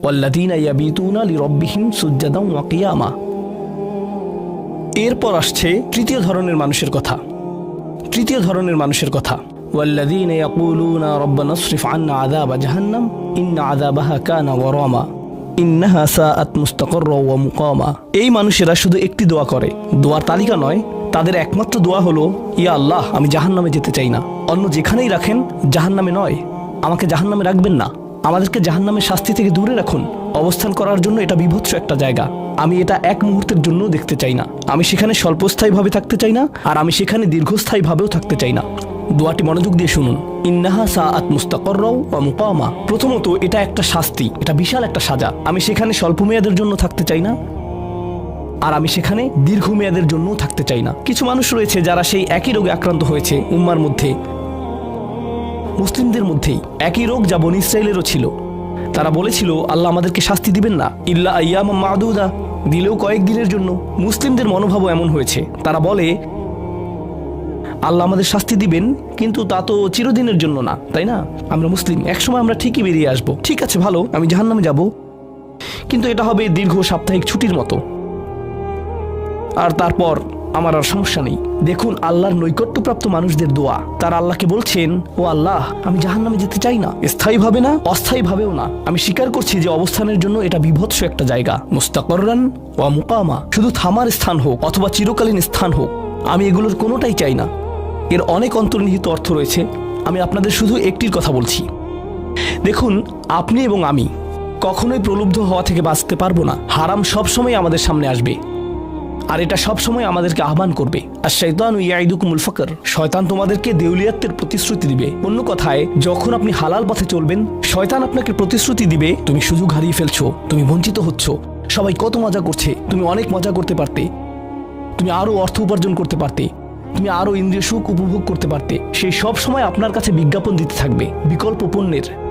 ওয়াল্লাদিনা ইয়াবিতুনা লিরব্বিহিম সুজ্জাদাম ওয়া কিয়ামা এরপর আসছে তৃতীয় ধরনের মানুষের কথা তৃতীয় ধরনের মানুষের কথা والذين يقولون ربنا اصرف عنا عذاب جهنم إن عذابها كان غراما ইন্নাহা সাআত মুস্তাকররা ওয়া মুকামা এই মানুষেরা শুধু একটি দোয়া করে দোয়ার তালিকা নয় তাদের একমাত্র দোয়া হলো ইয়া আল্লাহ আমি জাহান্নামে যেতে চাই না অন্য যেখানেই রাখেন জাহান্নামে নয় আমাকে জাহান্নামে রাখবেন না আমাদেরকে জাহান্নামের শাস্তি থেকে দূরে রাখুন। অবস্থান করার জন্য এটা বিভৎস একটা জায়গা। আমি এটা এক মুহূর্তের জন্য দেখতে চাই না। আমি সেখানে স্বল্পস্থায়ীভাবে থাকতে চাই না, আর আমি সেখানে দীর্ঘস্থায়ীভাবেও থাকতে চাই না। দোয়াটি মনোযোগ দিয়ে শুনুন। ইন্নাহা সাআত মুস্তাকররাও ওয়া মুকামা। প্রথমত, এটা একটা শাস্তি, এটা বিশাল একটা সাজা। আমি সেখানে স্বল্প মেয়াদের জন্য থাকতে চাই না, আর আমি সেখানে দীর্ঘমেয়াদের জন্যও থাকতে চাই না। কিছু মানুষ রয়েছে যারা সেই একই রোগে আক্রান্ত হয়েছে উম্মার মধ্যে। মুসলিমদের মধ্যেই একই রোগ যা বনি ইসরায়েলেরও ছিল। তারা বলেছিল, আল্লাহ আমাদেরকে শাস্তি দিবেন না। ইল্লা আয়াম মাদুদা। দিলেও কয়েকদিনের জন্য মুসলিমদের মনোভাবও এমন হয়েছে। তারা বলে, আল্লাহ আমাদের শাস্তি দিবেন, কিন্তু তা তো চিরদিনের জন্য না, তাই না? আমরা মুসলিম, একসময় আমরা ঠিকই বেরিয়ে আসব। ঠিক আছে, ভালো, আমি জাহান্নামে যাব। কিন্তু এটা হবে দীর্ঘ সাপ্তাহিক ছুটির মতো। আর তারপর আমার আর সমস্যা নেই। দেখুন আল্লাহর নৈকট্যপ্রাপ্ত মানুষদের দোয়া। তারা আল্লাহকে বলছেন, ও আল্লাহ, আমি জাহান্নামে যেতে চাই না। স্থায়ীভাবে না, অস্থায়ীভাবেও না। আমি স্বীকার করছি যে অবস্থানের জন্য এটা বিভৎস একটা জায়গা। মুস্তাকরান ও মুকামা। শুধু থামার স্থান হোক, অথবা চিরকালীন স্থান হোক, আমি এগুলোর কোনোটাই চাই না। এর অনেক অন্তর্নিহিত অর্থ রয়েছে। আমি আপনাদের শুধু একটির কথা বলছি। দেখুন, আপনি এবং আমি কখনোই প্রলুব্ধ হওয়া থেকে বাঁচতে পারব না। হারাম সবসময় আমাদের সামনে আসবে। আর এটা সবসময় আমাদেরকে আহ্বান করবে। আর শৈতান ইয়াইদুকুমুল ফকর। শয়তান তোমাদেরকে দেউলিয়াত্বের প্রতিশ্রুতি দিবে। অন্য কথায়, যখন আপনি হালাল পথে চলবেন, শয়তান আপনাকে প্রতিশ্রুতি দিবে, তুমি সুযোগ হারিয়ে ফেলছো, তুমি বঞ্চিত হচ্ছ। সবাই কত মজা করছে, তুমি অনেক মজা করতে পারতে। তুমি আরও অর্থ উপার্জন করতে পারতে। তুমি আরও ইন্দ্রিয় সুখ উপভোগ করতে পারতে। সেই সব সময় আপনার কাছে বিজ্ঞাপন দিতে থাকবে। বিকল্প পণ্যের।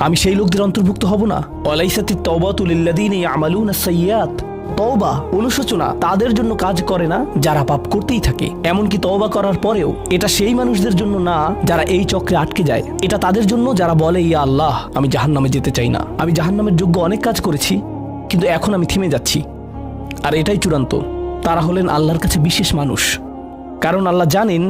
আমি সেই লোকদের অন্তর্ভুক্ত হব না। ওয়ালাইসাতি তওবাতুলিল্লাযিনা ইয়ামালুনা সাইয়্যাত। তওবা, অনুশোচনা, তাদের জন্য কাজ করে না, যারা পাপ করতেই থাকে। এমনকি তওবা করার পরেও এটা সেই মানুষদের জন্য না, যারা এই চক্রে আটকে যায়। এটা তাদের জন্য যারা বলে, ইয়া আল্লাহ, আমি জাহান্নামে যেতে চাই না। আমি জাহান্নামের যোগ্য অনেক কাজ করেছি, কিন্তু এখন আমি থেমে যাচ্ছি। আর এটাই চূড়ান্ত। তারা হলেন আল্লাহর কাছে বিশেষ মানুষ। কারণ আল্লাহ জানেন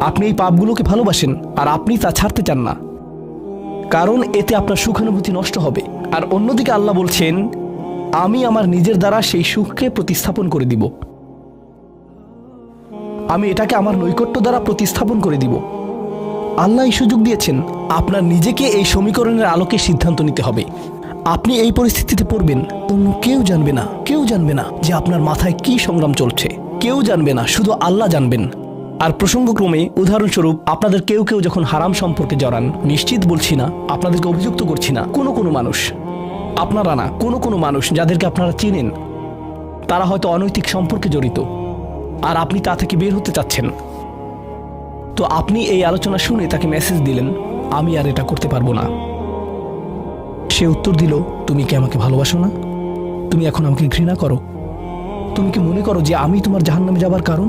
আপনি এই পাপগুলোকে ভালোবাসেন আর আপনি তা ছাড়তে চান না। কারণ এতে আপনার সুখানুভূতি নষ্ট হবে। আর অন্যদিকে আল্লাহ বলছেন, আমি আমার নিজের দ্বারা সেই সুখকে প্রতিস্থাপন করে দিব। আমি এটাকে আমার নৈকট্য দ্বারা প্রতিস্থাপন করে দিব। আল্লাহ এই সুযোগ দিয়েছেন, আপনার নিজেকে এই সমীকরণের আলোকে সিদ্ধান্ত নিতে হবে। আপনি এই পরিস্থিতিতে পড়বেন, অন্য কেউ জানবে না, কেউ জানবে না যে আপনার মাথায় কি সংগ্রাম চলছে। কেউ জানবে না, শুধু আল্লাহ জানবেন। আর প্রসঙ্গক্রমে উদাহরণস্বরূপ, আপনাদের কেউ কেউ যখন হারাম সম্পর্কে জড়ান, নিশ্চিত বলছি না, আপনাদেরকে অভিযুক্ত করছি না, কোনো কোনো মানুষ। আপনারা না, কোনো কোনো মানুষ যাদেরকে আপনারা চিনেন, তারা হয়তো অনৈতিক সম্পর্কে জড়িত, আর আপনি তা থেকে বের হতে চাচ্ছেন। তো আপনি এই আলোচনা শুনে তাকে মেসেজ দিলেন, আমি আর এটা করতে পারব না। সে উত্তর দিল, তুমি কি আমাকে ভালোবাসো না? তুমি এখন আমাকে ঘৃণা করো। তুমি কি মনে করো যে আমি তোমার জাহান্নামে যাবার কারণ?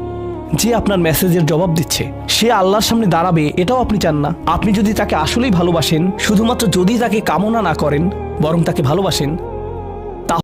যে আপনার মেসেজের জবাব দিচ্ছে, সে আল্লাহর সামনে দাঁড়াবে, এটাও আপনি চান না। আপনি যদি তাকে আসলেই ভালোবাসেন, শুধুমাত্র যদি তাকে কামনা না করেন, বরং তাকে ভালোবাসেন